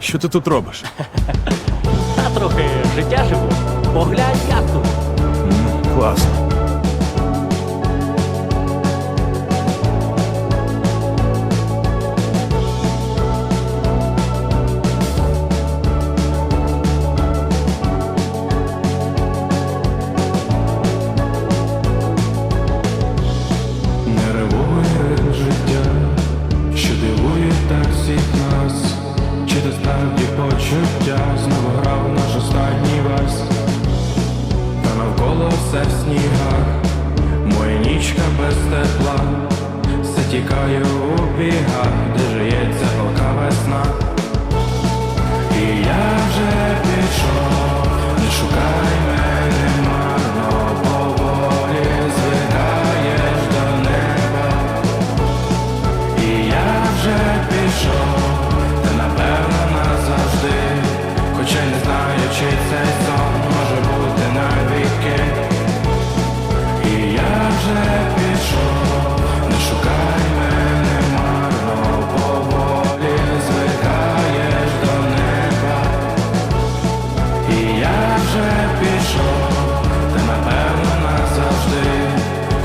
Що ти тут робиш? Та трохи життя живу. Поглянь, як тут. Класно. Почуття знову грав наш останній вальс, та навколо все в снігах, моя нічка без тепла, все тікає у бігах, де жиється палка весна. Пішов, ти напевно назавжди,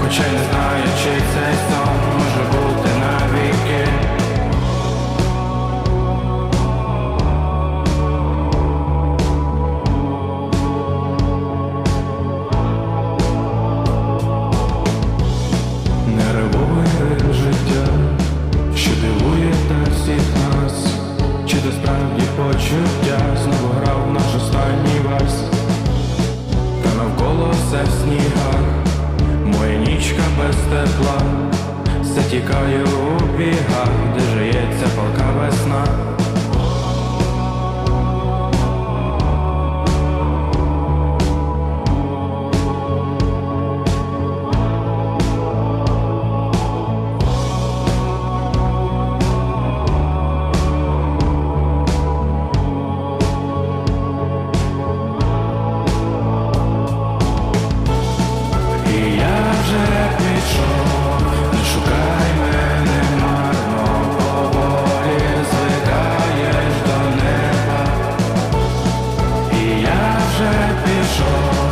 хоча й не знаю, чи цей в снігах, моя нічка без тепла, все тікає у бігах, shore